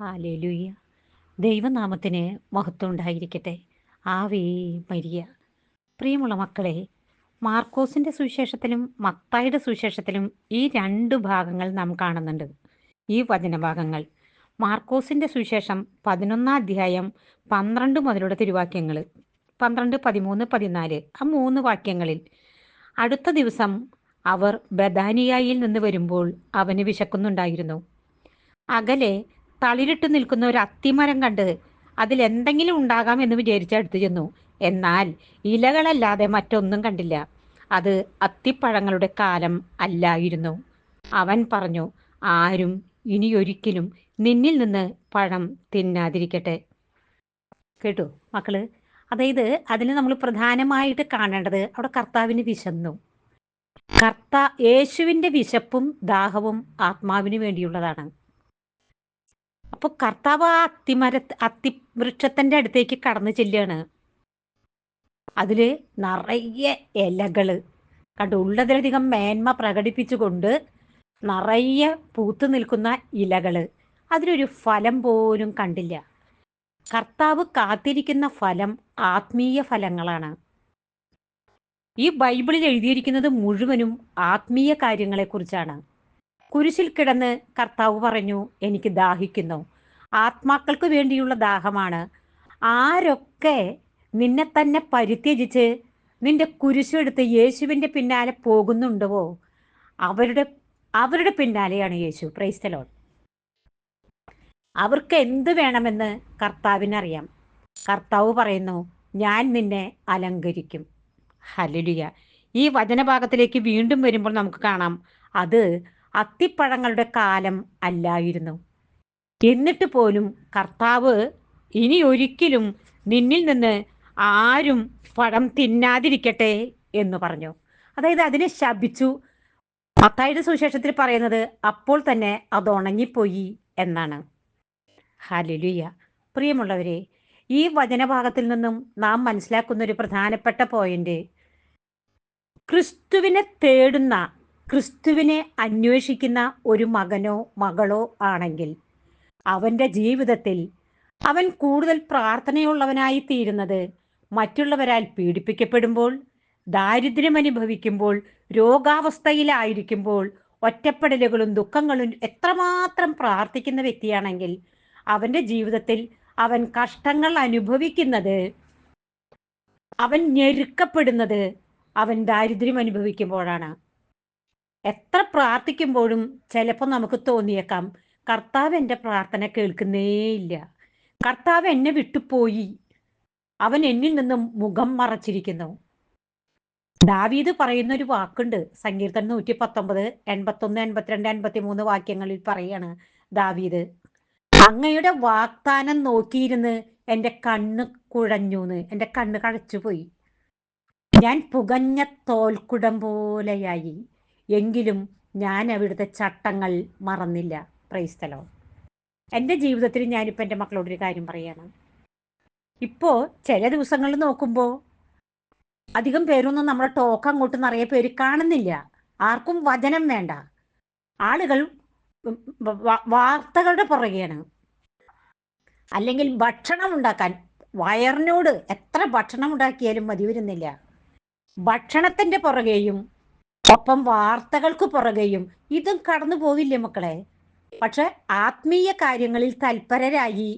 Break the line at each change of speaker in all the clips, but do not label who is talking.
Hallelujah ദൈവനാമത്തിന് മഹത്വം ഉണ്ടായിരിക്കട്ടെ ആവേ മരിയ. പ്രിയമുള്ള മക്കളെ മാർക്കോസിന്റെ സുവിശേഷത്തിലും മത്തായുടെ സുവിശേഷത്തിലും ഈ രണ്ട് ഭാഗങ്ങൾ നാം കാണുന്നുണ്ട്. ഈ വചനഭാഗങ്ങൾ. മാർക്കോസിന്റെ സുവിശേഷം പതിനൊന്നാം അധ്യായം പന്ത്രണ്ട് മുതലുള്ള തിരുവാക്യങ്ങൾ പന്ത്രണ്ട് പതിമൂന്ന് പതിനാല് ആ മൂന്ന് വാക്യങ്ങളിൽ. അടുത്ത ദിവസം അവർ ബദാനിയായിൽ നിന്ന് വരുമ്പോൾ അവന് വിശക്കുന്നുണ്ടായിരുന്നു. അകലെ തളിരിട്ട് നിൽക്കുന്ന ഒരു അത്തിമരം കണ്ടത് അതിൽ എന്തെങ്കിലും ഉണ്ടാകാം എന്ന് വിചാരിച്ച് അടുത്ത് ചെന്നു. എന്നാൽ ഇലകളല്ലാതെ മറ്റൊന്നും കണ്ടില്ല. അത് അത്തിപ്പഴങ്ങളുടെ കാലം അല്ലായിരുന്നു. അവൻ പറഞ്ഞു ആരും ഇനിയൊരിക്കലും നിന്നിൽ നിന്ന് പഴം തിന്നാതിരിക്കട്ടെ. കേട്ടു മക്കൾ? അതായത് അതിന് നമ്മൾ പ്രധാനമായിട്ട് കാണേണ്ടത് അവിടെ കർത്താവിന് വിശന്നു. കർത്ത യേശുവിന്റെ വിശപ്പും ദാഹവും ആത്മാവിന് വേണ്ടിയുള്ളതാണ്. അപ്പോൾ കർത്താവ് ആ അത്തിമര അത്തിവൃക്ഷത്തിന്റെ അടുത്തേക്ക് കടന്നു ചെല്ലുകയാണ്. അതിൽ നിറയെ ഇലകൾ കണ്ടു? ഉള്ളതിലധികം മേന്മ പ്രകടിപ്പിച്ചുകൊണ്ട് നിറയെ പൂത്തു നിൽക്കുന്ന ഇലകൾ അതിലൊരു ഫലം പോലും കണ്ടില്ല. കർത്താവ് കാത്തിരിക്കുന്ന ഫലം ആത്മീയ ഫലങ്ങളാണ്. ഈ ബൈബിളിൽ എഴുതിയിരിക്കുന്നത് മുഴുവനും ആത്മീയ കാര്യങ്ങളെക്കുറിച്ചാണ്. കുരിശിൽ കിടന്ന് കർത്താവ് പറഞ്ഞു എനിക്ക് ദാഹിക്കുന്നു. ആത്മാക്കൾക്ക് വേണ്ടിയുള്ള ദാഹമാണ്. ആരൊക്കെ നിന്നെ തന്നെ പരിത്യജിച്ച് നിന്റെ കുരിശെടുത്ത് യേശുവിന്റെ പിന്നാലെ പോകുന്നുണ്ടോ അവരുടെ അവരുടെ പിന്നാലെയാണ് യേശു. പ്രൈസ്തലോൺ അവർക്ക് എന്ത് വേണമെന്ന് കർത്താവിനറിയാം. കർത്താവ് പറയുന്നു ഞാൻ നിന്നെ അലങ്കരിക്കും. ഹലുലിയ ഈ വചനഭാഗത്തിലേക്ക് വീണ്ടും വരുമ്പോൾ നമുക്ക് കാണാം അത് അത്തിപ്പഴങ്ങളുടെ കാലം അല്ലായിരുന്നു. എന്നിട്ട് പോലും കർത്താവ് ഇനി ഒരിക്കലും നിന്നിൽ നിന്ന് ആരും പഴം തിന്നാതിരിക്കട്ടെ എന്ന് പറഞ്ഞു. അതായത് അതിനെ ശപിച്ചു. മത്തായുടെ സുവിശേഷത്തിൽ പറയുന്നത് അപ്പോൾ തന്നെ അത് ഉണങ്ങിപ്പോയി എന്നാണ്. ഹാലിലുയ്യ പ്രിയമുള്ളവരെ ഈ വചനഭാഗത്തിൽ നിന്നും നാം മനസ്സിലാക്കുന്ന ഒരു പ്രധാനപ്പെട്ട പോയിന്റ് ക്രിസ്തുവിനെ തേടുന്ന ക്രിസ്തുവിനെ അന്വേഷിക്കുന്ന ഒരു മകനോ മകളോ ആണെങ്കിൽ അവന്റെ ജീവിതത്തിൽ അവൻ കൂടുതൽ പ്രാർത്ഥനയുള്ളവനായി തീരുന്നത് മറ്റുള്ളവരാൽ പീഡിപ്പിക്കപ്പെടുമ്പോൾ ദാരിദ്ര്യം അനുഭവിക്കുമ്പോൾ രോഗാവസ്ഥയിലായിരിക്കുമ്പോൾ ഒറ്റപ്പെടലുകളും ദുഃഖങ്ങളും എത്രമാത്രം പ്രാർത്ഥിക്കുന്ന വ്യക്തിയാണെങ്കിൽ അവന്റെ ജീവിതത്തിൽ അവൻ കഷ്ടങ്ങൾ അനുഭവിക്കുന്നത് അവൻ ഞെരുക്കപ്പെടുന്നത് അവൻ ദാരിദ്ര്യം അനുഭവിക്കുമ്പോഴാണ്. എത്ര പ്രാർത്ഥിക്കുമ്പോഴും ചിലപ്പോൾ നമുക്ക് തോന്നിയേക്കാം കർത്താവ് എന്റെ പ്രാർത്ഥന കേൾക്കുന്നേയില്ല. കർത്താവ് എന്നെ വിട്ടുപോയി. അവൻ എന്നിൽ നിന്നും മുഖം മറച്ചിരിക്കുന്നു. ദാവീദ് പറയുന്ന ഒരു വാക്കുണ്ട്. സങ്കീർത്തനം നൂറ്റി പത്തൊമ്പത് എൺപത്തൊന്ന് എൺപത്തിരണ്ട് എൺപത്തി മൂന്ന് വാക്യങ്ങളിൽ പറയാണ് ദാവീദ്. അങ്ങയുടെ വാഗ്ദാനം നോക്കിയിരുന്ന് എന്റെ കണ്ണ് കുഴഞ്ഞൂന്ന് എന്റെ കണ്ണ് കഴച്ചുപോയി. ഞാൻ പുകഞ്ഞ തോൽക്കുടം പോലെയായി. എങ്കിലും ഞാൻ അവിടുത്തെ ചട്ടങ്ങൾ മറന്നില്ല. പ്രൈസ്തലോ എന്റെ ജീവിതത്തിൽ ഞാനിപ്പോൾ എന്റെ മക്കളോടൊരു കാര്യം പറയാണ്. ഇപ്പോൾ ചില ദിവസങ്ങളിൽ നോക്കുമ്പോൾ അധികം പേരൊന്നും നമ്മുടെ ടോക്ക് അങ്ങോട്ട് നിറയെ പേര് കാണുന്നില്ല. ആർക്കും വചനം വേണ്ട. ആളുകൾ വാർത്തകളുടെ പുറകെയാണ്. അല്ലെങ്കിൽ ഭക്ഷണം ഉണ്ടാക്കാൻ വയറിനോട് എത്ര ഭക്ഷണം ഉണ്ടാക്കിയാലും മതി വരുന്നില്ല. ഭക്ഷണത്തിന്റെ പുറകെയും ഒപ്പം വാർത്തകൾക്ക് പുറകെയും. ഇതും കടന്നു പോവില്ലേ മക്കളെ? പക്ഷെ ആത്മീയ കാര്യങ്ങളിൽ തൽപരരായി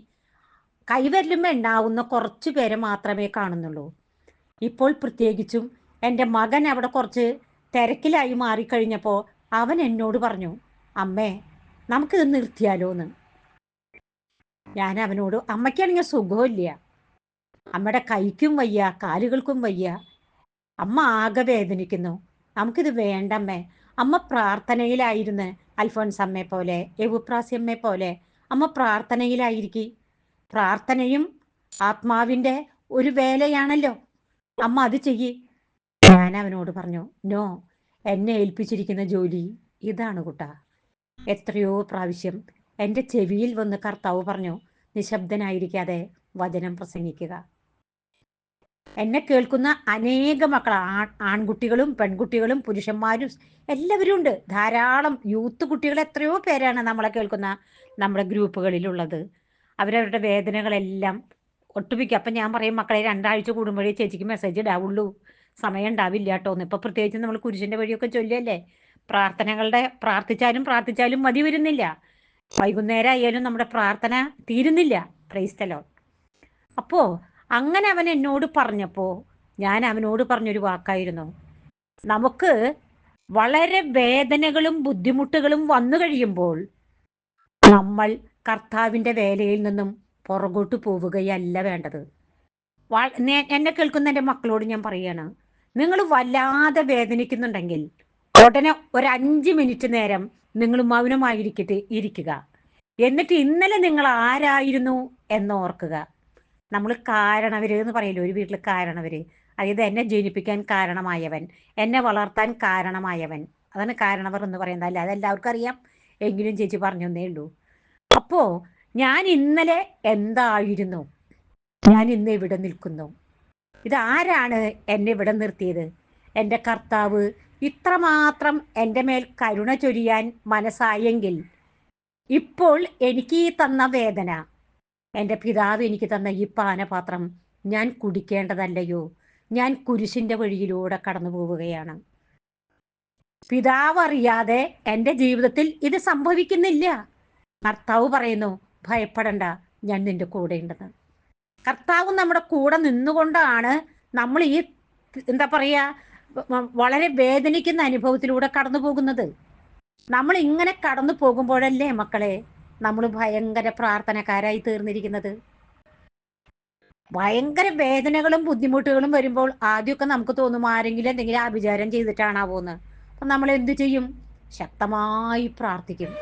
കൈവരലും എണ്ണാവുന്ന കുറച്ചു പേരെ മാത്രമേ കാണുന്നുള്ളൂ. ഇപ്പോൾ പ്രത്യേകിച്ചും എന്റെ മകൻ അവിടെ കുറച്ച് തിരക്കിലായി മാറിക്കഴിഞ്ഞപ്പോൾ അവൻ എന്നോട് പറഞ്ഞു അമ്മേ നമുക്കിത് നിർത്തിയാലോ എന്ന് ഞാൻ അവനോട് അമ്മയ്ക്കാണെങ്കിൽ സുഖമില്ല. അമ്മയുടെ കൈക്കും വയ്യ കാലുകൾക്കും വയ്യ. അമ്മ ആകെ വേദനിക്കുന്നു. നമുക്കിത് വേണ്ടമ്മേ. അമ്മ പ്രാർത്ഥനയിലായിരുന്നു അൽഫോൻസ് അമ്മയെ പോലെ എവുപ്രാസ്യമ്മയെ പോലെ അമ്മ പ്രാർത്ഥനയിലായിരിക്കും. പ്രാർത്ഥനയും ആത്മാവിന്റെ ഒരു വേലയാണല്ലോ. അമ്മ അത് ചെയ്യ്. ഞാൻ അവനോട് പറഞ്ഞു നോ എന്നെ ഏൽപ്പിച്ചിരിക്കുന്ന ജോലി ഇതാണ് കുട്ട. എത്രയോ പ്രാവശ്യം എന്റെ ചെവിയിൽ വന്ന് കർത്താവ് പറഞ്ഞു നിശബ്ദനായിരിക്കാതെ വചനം പ്രസംഗിക്കുക. എന്നെ കേൾക്കുന്ന അനേക മക്കൾ ആൺ ആൺകുട്ടികളും പെൺകുട്ടികളും പുരുഷന്മാരും എല്ലാവരും ഉണ്ട്. ധാരാളം യൂത്ത് കുട്ടികൾ എത്രയോ പേരാണ് നമ്മളെ കേൾക്കുന്ന നമ്മുടെ ഗ്രൂപ്പുകളിലുള്ളത്. അവരവരുടെ വേദനകളെല്ലാം ഒട്ടുമിക്ക അപ്പം ഞാൻ പറയും മക്കളെ രണ്ടാഴ്ച കൂടുമ്പോഴേ ചേച്ചിക്ക് മെസ്സേജ് ഇടാവുള്ളൂ. സമയം ഉണ്ടാവില്ല കേട്ടോ. എന്ന് ഇപ്പം പ്രത്യേകിച്ച് നമ്മൾ കുരിശിന്റെ വഴിയൊക്കെ ചൊല്ലിയല്ലേ? പ്രാർത്ഥനകളുടെ പ്രാർത്ഥിച്ചാലും പ്രാർത്ഥിച്ചാലും മതി വരുന്നില്ല. വൈകുന്നേരം ആയാലും നമ്മുടെ പ്രാർത്ഥന തീരുന്നില്ല. ക്രൈസ്തലോ അപ്പോൾ അങ്ങനെ അവൻ എന്നോട് പറഞ്ഞപ്പോൾ ഞാൻ അവനോട് പറഞ്ഞൊരു വാക്കായിരുന്നു. നമുക്ക് വളരെ വേദനകളും ബുദ്ധിമുട്ടുകളും വന്നു കഴിയുമ്പോൾ നമ്മൾ കർത്താവിന്റെ വേലയിൽ നിന്നും പുറകോട്ട് പോവുകയല്ല വേണ്ടത്. എന്നെ കേൾക്കുന്ന എന്റെ മക്കളോട് ഞാൻ പറയാണ് നിങ്ങൾ വല്ലാതെ വേദനിക്കുന്നുണ്ടെങ്കിൽ ഉടനെ ഒരു അഞ്ച് മിനിറ്റ് നേരം നിങ്ങൾ മൗനമായിരിക്കട്ടെ ഇരിക്കുക. എന്നിട്ട് ഇന്നലെ നിങ്ങൾ ആരായിരുന്നു എന്നോർക്കുക. നമ്മൾ കാരണവര് എന്ന് പറയില്ല ഒരു വീട്ടിൽ കാരണവര്? അതായത് എന്നെ ജനിപ്പിക്കാൻ കാരണമായവൻ എന്നെ വളർത്താൻ കാരണമായവൻ. അതാണ് കാരണവർ എന്ന് പറയുന്നത്. അല്ല? അതെല്ലാവർക്കും അറിയാം. എങ്കിലും ചേച്ചി പറഞ്ഞേ ഉള്ളൂ. അപ്പോ ഞാൻ ഇന്നലെ എന്തായിരുന്നു? ഞാൻ ഇന്ന് ഇവിടെ നിൽക്കുന്നു? ഇതാരാണ് എന്നെ ഇവിടെ നിർത്തിയത്? എന്റെ കർത്താവ് ഇത്രമാത്രം എന്റെ മേൽ കരുണ ചൊരിയാൻ മനസ്സായെങ്കിൽ ഇപ്പോൾ എനിക്ക് ഈ തന്ന വേദന എന്റെ പിതാവ് എനിക്ക് തന്ന ഈ പാനപാത്രം ഞാൻ കുടിക്കേണ്ടതല്ലയോ? ഞാൻ കുരിശിന്റെ വഴിയിലൂടെ കടന്നു പോവുകയാണ്. പിതാവ് അറിയാതെ എന്റെ ജീവിതത്തിൽ ഇത് സംഭവിക്കുന്നില്ല. കർത്താവ് പറയുന്നു ഭയപ്പെടണ്ട ഞാൻ നിന്റെ കൂടെ ഉണ്ടെന്ന്. കർത്താവ് നമ്മുടെ കൂടെ നിന്നുകൊണ്ടാണ് നമ്മൾ ഈ എന്താ പറയാ വളരെ വേദനിക്കുന്ന അനുഭവത്തിലൂടെ കടന്നു പോകുന്നത്. നമ്മൾ ഇങ്ങനെ കടന്നു പോകുമ്പോഴല്ലേ മക്കളെ നമ്മൾ ഭയങ്കര പ്രാർത്ഥനക്കാരായി തീർന്നിരിക്കുന്നത്. ഭയങ്കര വേദനകളും ബുദ്ധിമുട്ടുകളും വരുമ്പോൾ ആദ്യമൊക്കെ നമുക്ക് തോന്നും ആരെങ്കിലും എന്തെങ്കിലും അഭിചാരം ചെയ്തിട്ടാണാവോന്ന് അപ്പം നമ്മൾ എന്തു ചെയ്യും? ശക്തമായി പ്രാർത്ഥിക്കും.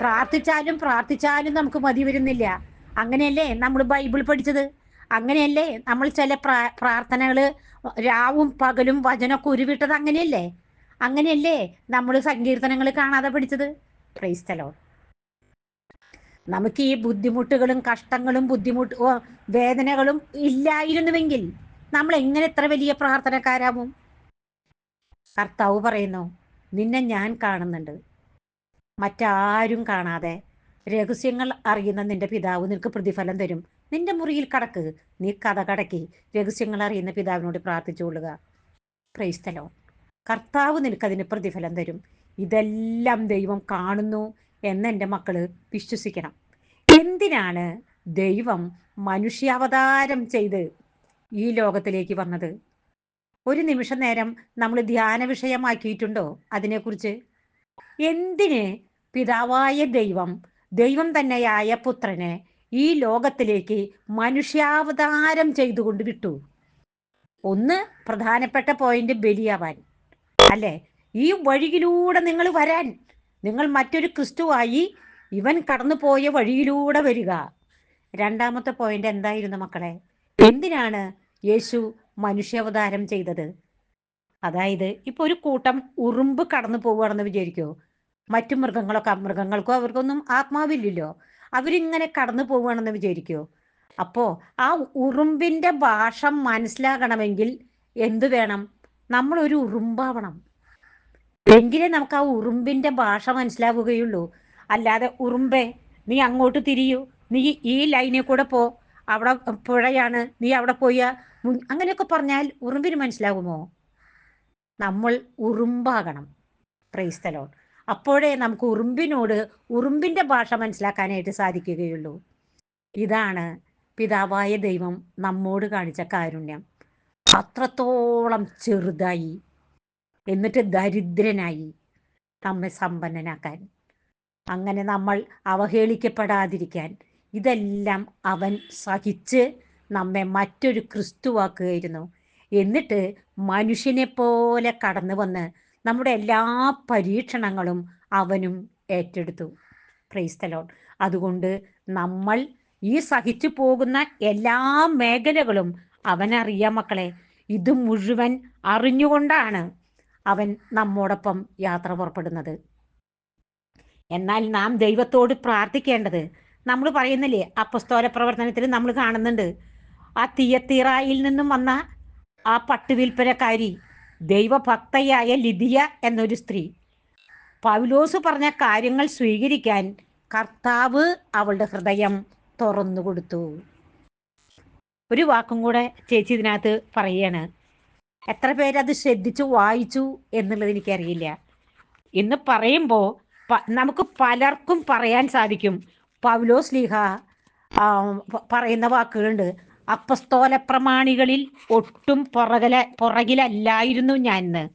പ്രാർത്ഥിച്ചാലും പ്രാർത്ഥിച്ചാലും നമുക്ക് മതി വരുന്നില്ല. അങ്ങനെയല്ലേ നമ്മൾ ബൈബിൾ പഠിച്ചത്? അങ്ങനെയല്ലേ നമ്മൾ ചില പ്രാർത്ഥനകൾ രാവും പകലും വചനമൊക്കെ ഉരുവിട്ടത് അങ്ങനെയല്ലേ? അങ്ങനെയല്ലേ നമ്മൾ സങ്കീർത്തനങ്ങൾ കാണാതെ പഠിച്ചത്? ക്രൈസ്തലോ നമുക്ക് ഈ ബുദ്ധിമുട്ടുകളും കഷ്ടങ്ങളും ബുദ്ധിമുട്ട് വേദനകളും ഇല്ലായിരുന്നുവെങ്കിൽ നമ്മൾ എങ്ങനെ എത്ര വലിയ പ്രാർത്ഥനക്കാരാവും? കർത്താവ് പറയുന്നു നിന്നെ ഞാൻ കാണുന്നുണ്ട്. മറ്റാരും കാണാതെ രഹസ്യങ്ങൾ അറിയുന്ന നിന്റെ പിതാവ് നിനക്ക് പ്രതിഫലം തരും. നിന്റെ മുറിയിൽ കടക്ക്. നീ കഥ കടക്കി രഹസ്യങ്ങൾ അറിയുന്ന പിതാവിനോട് പ്രാർത്ഥിച്ചുകൊള്ളുക പ്രൈസ്തലോ കർത്താവ് നിനക്കതിന് പ്രതിഫലം തരും. ഇതെല്ലാം ദൈവം കാണുന്നു. എന്ന് എന്റെ മക്കൾ വിശ്വസിക്കണം. എന്തിനാണ് ദൈവം മനുഷ്യാവതാരം ചെയ്ത് ഈ ലോകത്തിലേക്ക് വന്നത്? ഒരു നിമിഷ നേരം നമ്മൾ ധ്യാന വിഷയമാക്കിയിട്ടുണ്ടോ അതിനെക്കുറിച്ച്? എന്തിന് പിതാവായ ദൈവം ദൈവം തന്നെയായ പുത്രനെ ഈ ലോകത്തിലേക്ക് മനുഷ്യാവതാരം ചെയ്തുകൊണ്ട് വിട്ടു? ഒന്ന് പ്രധാനപ്പെട്ട പോയിന്റ് ബലിയാവാൻ. അല്ലെ? ഈ വഴിയിലൂടെ നിങ്ങൾ വരാൻ. നിങ്ങൾ മറ്റൊരു ക്രിസ്തുവായി ഇവൻ കടന്നു പോയ വഴിയിലൂടെ വരിക. രണ്ടാമത്തെ പോയിന്റ് എന്തായിരുന്നു മക്കളെ? എന്തിനാണ് യേശു മനുഷ്യാവതാരം ചെയ്തത്? അതായത് ഇപ്പൊ ഒരു കൂട്ടം ഉറുമ്പ് കടന്നു പോവുകയാണെന്ന് വിചാരിക്കോ? മറ്റു മൃഗങ്ങളൊക്കെ മൃഗങ്ങൾക്കോ അവർക്കൊന്നും ആത്മാവില്ലല്ലോ. അവരിങ്ങനെ കടന്നു പോവുകയാണെന്ന് വിചാരിക്കോ? അപ്പോ ആ ഉറുമ്പിന്റെ ഭാഷ മനസ്സിലാകണമെങ്കിൽ എന്തു വേണം? നമ്മളൊരു ഉറുമ്പാവണം. എങ്കിലേ നമുക്ക് ആ ഉറുമ്പിന്റെ ഭാഷ മനസ്സിലാവുകയുള്ളൂ. അല്ലാതെ ഉറുമ്പേ നീ അങ്ങോട്ട് തിരിയൂ നീ ഈ ലൈനിൽ കൂടെ പോ അവിടെ പുഴയാണ് നീ അവിടെ പോയ അങ്ങനെയൊക്കെ പറഞ്ഞാൽ ഉറുമ്പിന് മനസ്സിലാകുമോ നമ്മൾ ഉറുമ്പാകണം. പ്രൈസ്തലോൺ അപ്പോഴേ നമുക്ക് ഉറുമ്പിനോട് ഉറുമ്പിന്റെ ഭാഷ മനസ്സിലാക്കാനായിട്ട് സാധിക്കുകയുള്ളൂ. ഇതാണ് പിതാവായ ദൈവം നമ്മോട് കാണിച്ച കാരുണ്യം. അത്രത്തോളം ചെറുതായി എന്നിട്ട് ദരിദ്രനായി നമ്മെ സമ്പന്നനാക്കാൻ. അങ്ങനെ നമ്മൾ അവഹേളിക്കപ്പെടാതിരിക്കാൻ ഇതെല്ലാം അവൻ സഹിച്ച് നമ്മെ മറ്റൊരു ക്രിസ്തുവാക്കുകയായിരുന്നു. എന്നിട്ട് മനുഷ്യനെ പോലെ കടന്നു വന്ന് നമ്മുടെ എല്ലാ പരീക്ഷണങ്ങളും അവനും ഏറ്റെടുത്തു. ക്രൈസ്തലോൺ അതുകൊണ്ട് നമ്മൾ ഈ സഹിച്ചു പോകുന്ന എല്ലാ മേഖലകളും അവനറിയാം മക്കളെ. ഇത് മുഴുവൻ അറിഞ്ഞുകൊണ്ടാണ് അവൻ നമ്മോടൊപ്പം യാത്ര പുറപ്പെടുന്നത്. എന്നാൽ നാം ദൈവത്തോട് പ്രാർത്ഥിക്കേണ്ടത് നമ്മൾ പറയുന്നില്ലേ അപ്പസ്തോല പ്രവർത്തനത്തിൽ നമ്മൾ കാണുന്നുണ്ട് ആ തീയത്തീറായിൽ നിന്നും വന്ന ആ പട്ടുവിൽപ്പനക്കാരി ദൈവഭക്തയായ ലിതിയ എന്നൊരു സ്ത്രീ. പൗലോസ് പറഞ്ഞ കാര്യങ്ങൾ സ്വീകരിക്കാൻ കർത്താവ് അവളുടെ ഹൃദയം തുറന്നു കൊടുത്തു ഒരു വാക്കും കൂടെ ചേച്ചി ഇതിനകത്ത് പറയാണ് എത്ര പേരത് ശ്രദ്ധിച്ചു വായിച്ചു എന്നുള്ളത് എനിക്കറിയില്ല. എന്ന് പറയുമ്പോൾ നമുക്ക് പലർക്കും പറയാൻ സാധിക്കും. പൗലോസ് ലീഹ പറയുന്ന വാക്കുകളുണ്ട്. അപ്പസ്തോല പ്രമാണികളിൽ ഒട്ടും പുറകില പുറകിലല്ലായിരുന്നു ഞാൻ ഇന്ന്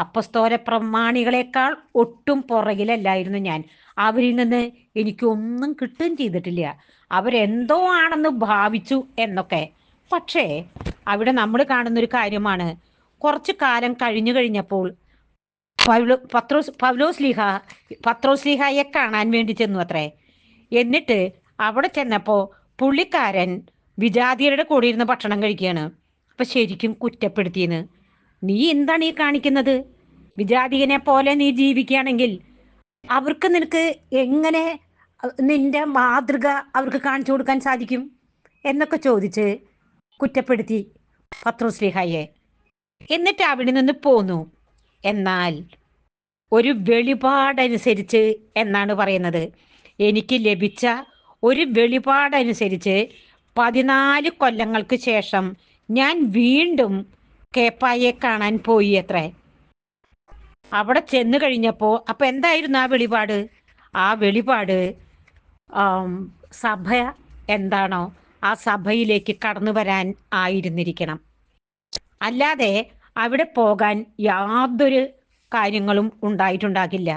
അപ്പസ്തോല പ്രമാണികളെക്കാൾ ഒട്ടും പുറകിലല്ലായിരുന്നു ഞാൻ. അവരിൽ നിന്ന് എനിക്കൊന്നും കിട്ടുകയും ചെയ്തിട്ടില്ല. അവരെന്തോ ആണെന്ന് ഭാവിച്ചു എന്നൊക്കെ. പക്ഷേ അവിടെ നമ്മൾ കാണുന്ന ഒരു കാര്യമാണ്. കുറച്ചു കാലം കഴിഞ്ഞു കഴിഞ്ഞപ്പോൾ പത്രോസ് പൗലോസ് ലീഹ പത്രോസ് ലീഹയെ കാണാൻ വേണ്ടി ചെന്നു അത്രേ. എന്നിട്ട് അവിടെ ചെന്നപ്പോൾ പുള്ളിക്കാരൻ വിജാതിയരുടെ കൂടെ ഇരുന്ന് ഭക്ഷണം കഴിക്കുകയാണ്. അപ്പൊ ശരിക്കും കുറ്റപ്പെടുത്തിയെന്ന്. നീ എന്താണ് ഈ കാണിക്കുന്നത്? വിജാതികനെ പോലെ നീ ജീവിക്കുകയാണെങ്കിൽ അവർക്ക് നിനക്ക് എങ്ങനെ നിന്റെ മാതൃക അവർക്ക് കാണിച്ചു കൊടുക്കാൻ സാധിക്കും എന്നൊക്കെ ചോദിച്ച് കുറ്റപ്പെടുത്തി. പത്രോസ്ലിഹായെ എന്നിട്ട് അവിടെ നിന്ന് പോന്നു. എന്നാൽ ഒരു വെളിപാടനുസരിച്ച് എന്നാണ് പറയുന്നത്. എനിക്ക് ലഭിച്ച ഒരു വെളിപാടനുസരിച്ച് പതിനാല് കൊല്ലങ്ങൾക്ക് ശേഷം ഞാൻ വീണ്ടും കേപ്പായെ കാണാൻ പോയി അത്രേ. അവിടെ ചെന്നു കഴിഞ്ഞപ്പോൾ അപ്പൊ എന്തായിരുന്നു ആ വെളിപാട്? ആ വെളിപാട് സഭ എന്താണോ? ആ സഭയിലേക്ക് കടന്നു വരാൻ ആയിരുന്നിരിക്കണം. അല്ലാതെ അവിടെ പോകാൻ യാതൊരു കാര്യങ്ങളും ഉണ്ടായിട്ടുണ്ടാകില്ല.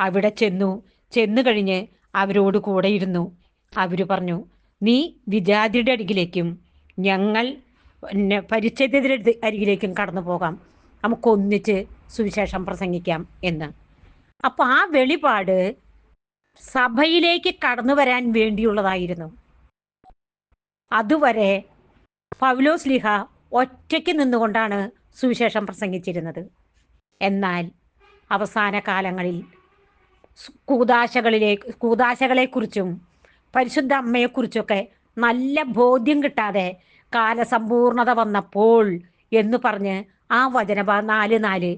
അവിടെ ചെന്നു ചെന്നു കഴിഞ്ഞ് അവരോട് കൂടെ ഇരുന്നു. അവർ പറഞ്ഞു നീ വിജാതിയുടെ അരികിലേക്കും ഞങ്ങൾ പിന്നെ പരിച്ഛേദ്യരുടെ അരികിലേക്കും കടന്നു പോകാം. നമുക്കൊന്നിച്ച് സുവിശേഷം പ്രസംഗിക്കാം എന്ന്. അപ്പൊ ആ വെളിപാട് സഭയിലേക്ക് കടന്നു വരാൻ വേണ്ടിയുള്ളതായിരുന്നു. അതുവരെ പൗലോസ് ലിഹ ഒറ്റയ്ക്ക് നിന്നുകൊണ്ടാണ് സുവിശേഷം പ്രസംഗിച്ചിരുന്നത്. എന്നാൽ അവസാന കാലങ്ങളിൽ കൂതാശകളിലെ കൂതാശകളെക്കുറിച്ചും പരിശുദ്ധ അമ്മയെക്കുറിച്ചൊക്കെ നല്ല ബോധ്യം കിട്ടാതെ കാലസമ്പൂർണത വന്നപ്പോൾ എന്ന് പറഞ്ഞ് ആ വചന നാല് നാല്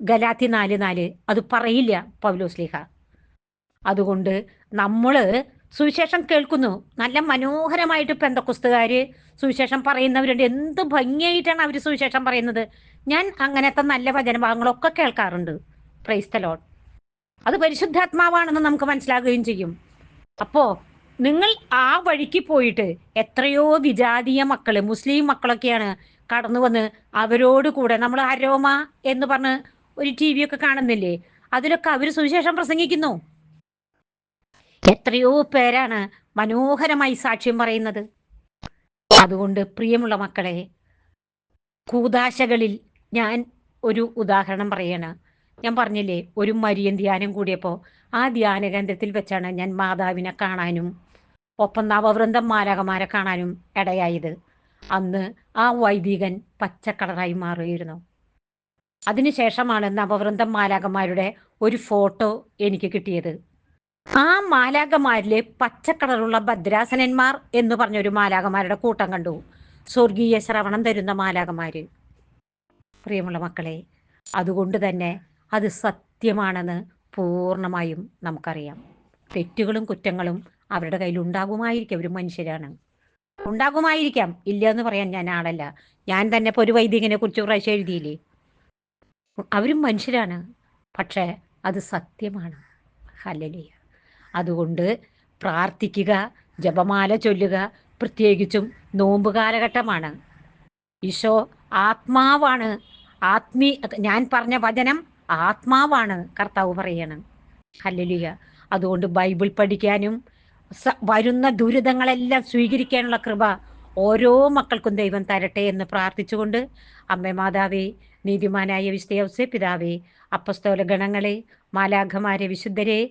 ഗലാത്തി നാല് നാല് അത് പറയില്ല പൗലോസ് ലിഹ. അതുകൊണ്ട് നമ്മൾ സുവിശേഷം കേൾക്കുന്നു. നല്ല മനോഹരമായിട്ട് പെന്തക്കുസ്തുകാർ സുവിശേഷം പറയുന്നവരുണ്ട്. എന്ത് ഭംഗിയായിട്ടാണ് അവർ സുവിശേഷം പറയുന്നത്. ഞാൻ അങ്ങനത്തെ നല്ല വചനഭാഗങ്ങളൊക്കെ കേൾക്കാറുണ്ട്. പ്രൈസ്തലോൺ അത് പരിശുദ്ധാത്മാവാണെന്ന് നമുക്ക് മനസ്സിലാകുകയും ചെയ്യും. അപ്പോ നിങ്ങൾ ആ വഴിക്ക് പോയിട്ട് എത്രയോ വിജാതീയ മക്കൾ മുസ്ലിം മക്കളൊക്കെയാണ് കടന്നു വന്ന് അവരോട് കൂടെ. നമ്മൾ അരോമ എന്ന് പറഞ്ഞ് ഒരു ടി വി ഒക്കെ കാണുന്നില്ലേ? അതിലൊക്കെ അവർ സുവിശേഷം പ്രസംഗിക്കുന്നു. എത്രയോ പേരാണ് മനോഹരമായി സാക്ഷ്യം പറയുന്നത്. അതുകൊണ്ട് പ്രിയമുള്ള മക്കളെ കൂതാശകളിൽ ഞാൻ ഒരു ഉദാഹരണം പറയാണ്. ഞാൻ പറഞ്ഞില്ലേ ഒരു മരിയൻ ധ്യാനം കൂടിയപ്പോൾ ആ ധ്യാന കേന്ദ്രത്തിൽ വെച്ചാണ് ഞാൻ മാതാവിനെ കാണാനും ഒപ്പം നവവൃന്ദം മാലകമാരെ കാണാനും ഇടയായത്. അന്ന് ആ വൈദികൻ പച്ചക്കളറായി മാറിയിരുന്നു. അതിനുശേഷമാണ് നവവൃന്ദം മാലാകന്മാരുടെ ഒരു ഫോട്ടോ എനിക്ക് കിട്ടിയത്. ആ മാലാകമാരിലെ പച്ചക്കളറുള്ള ഭദ്രാസനന്മാർ എന്ന് പറഞ്ഞൊരു മാലാകമാരുടെ കൂട്ടം കണ്ടു. സ്വർഗീയ ശ്രവണം തരുന്ന മാലാകമാര് പ്രിയമുള്ള മക്കളെ അതുകൊണ്ട് തന്നെ അത് സത്യമാണെന്ന് പൂർണമായും നമുക്കറിയാം. തെറ്റുകളും കുറ്റങ്ങളും അവരുടെ കയ്യിൽ ഉണ്ടാകുമായിരിക്കും അവർ മനുഷ്യരാണ്. ഉണ്ടാകുമായിരിക്കാം. ഇല്ല എന്ന് പറയാൻ ഞാൻ ആളല്ല. ഞാൻ തന്നെ ഇപ്പോൾ ഒരു വൈദികനെ കുറിച്ച് പ്രാവശ്യം എഴുതിയില്ലേ? അവരും മനുഷ്യരാണ്. പക്ഷേ അത് സത്യമാണ്. ഹലലിയ അതുകൊണ്ട് പ്രാർത്ഥിക്കുക ജപമാല ചൊല്ലുക പ്രത്യേകിച്ചും നോമ്പ് കാലഘട്ടമാണ്. ഈശോ ആത്മാവാണ്. ആത്മീ ഞാൻ പറഞ്ഞ വചനം ആത്മാവാണ് കർത്താവ് പറയണം. ഹല്ലലിയ. അതുകൊണ്ട് ബൈബിൾ പഠിക്കാനും വരുന്ന ദുരിതങ്ങളെല്ലാം സ്വീകരിക്കാനുള്ള കൃപ ഓരോ മക്കൾക്കും ദൈവം തരട്ടെ എന്ന് പ്രാർത്ഥിച്ചുകൊണ്ട് അമ്മ മാതാവേ നീതിമാനായ വിശ്വസേ പിതാവേ അപ്പസ്തോല ഗണങ്ങളെ മാലാഖമാരെ വിശുദ്ധരെ